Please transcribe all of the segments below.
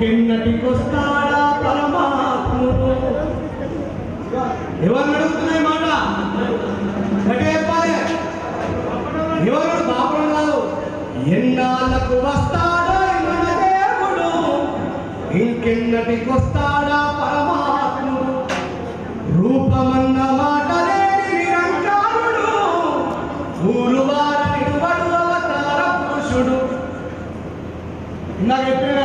కిందటికొస్తాడా పరమాత్ముడు? ఎవరు నడుగుతున్నాయి మాట? చెప్పాలి. ఎవరు బాపడం కాదు. ఎన్నాళ్ళకు వస్తాడా మన దేవుడు. ఇంకెన్నటికొస్తాడా పరమాత్ముడు? రూపమన్న మాట లేని నిరంకారుడు. ఊరు చెప్పిన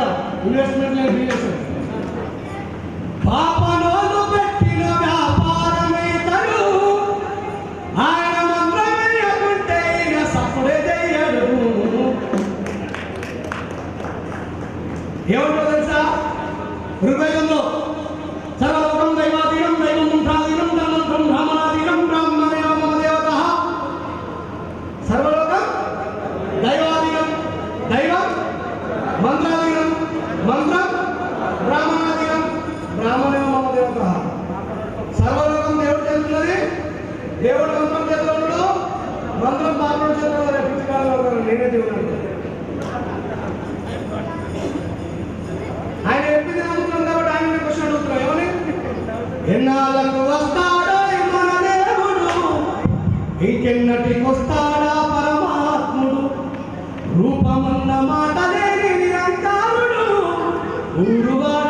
ఇన్వెస్ట్మెంట్ లేదు బిజినెస్ పాపనోలు పెట్టిన వ్యాపారమేతడు ఆయన మంత్రమేయకుంటే ఇక సప్పుడే చెయ్యడు ఏమంటో తెలుసా? ఋగ్వేదంలో సర్వలోకం దైవాధీనం దైవం ప్రాధీనం ధర్మంత్రం బ్రాహ్మణాధీనం బ్రాహ్మణేన మమ సర్వలోకం దైవాధీనం దైవం మంత్రం బ్రాహ్మణాధీనం బ్రాహ్మణేన మమ దేవత సర్వలోకం దేవుడు చేస్తున్నది దేవుడు మంత్రం చేతిలో ఉన్నాడు మంత్రం పాపం చేతిలో ఉన్నాడు. పిచ్చికారులు ఉన్నారు. నేనే దేవుడు ఆయన ఎప్పుడు నమ్ముతున్నాం కాబట్టి ఆయన క్వశ్చన్ అడుగుతున్నాం ఏమని? ఎన్నాళ్ళకు వస్తాడో మన దేవుడు. ఇంకెన్నటికి వస్తాడా పరమాత్ముడు? రూపమన్న మాట లేని నిరంకారుడు ఊరువాడు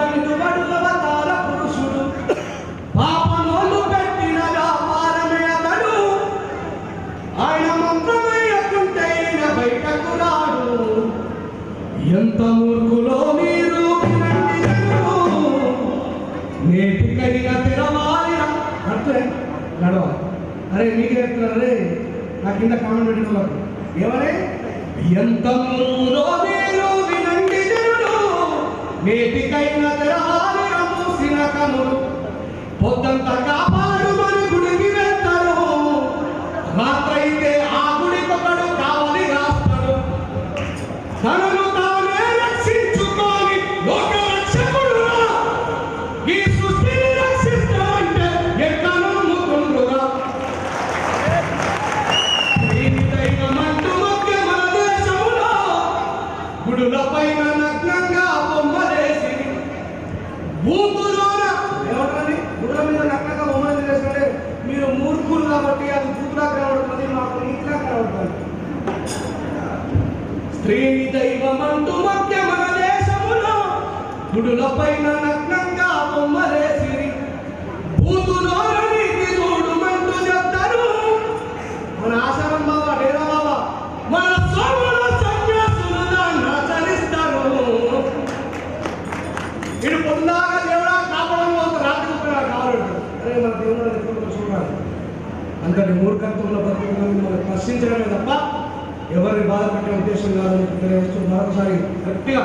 ఎంత మూర్ఖులో మీరు? నేటికైనా తెరవాలి. అంటే నడవాలి. అరే మీకు చెప్తున్నారు అరే నా కింద కామెంట్ పెట్టిన వాళ్ళు. ఎంత మూర్ఖులో మీరు? వినండి జనులు. నేటికైనా తెరవాలి మూసిన కనులు పొద్దంతా కాపాడుకొని గుడికి వెళ్తారు రాత్రైతే ఆ గుడికొకడు కావాలి రాస్తాడు. తనను కాబట్టి అది చూపులా కనబడుతుంది మాకు నీటిలా కనబడుతుంది. స్త్రీ దైవమంటూ మధ్య మన దేశములో గుడుల పైన అంతటి మూర్ఖత్వంలో బతుకుతున్న మిమ్మల్ని ప్రశ్నించడమే తప్ప ఎవరిని బాధ ఉద్దేశం కాదని తెలియజేస్తూ మరొకసారి గట్టిగా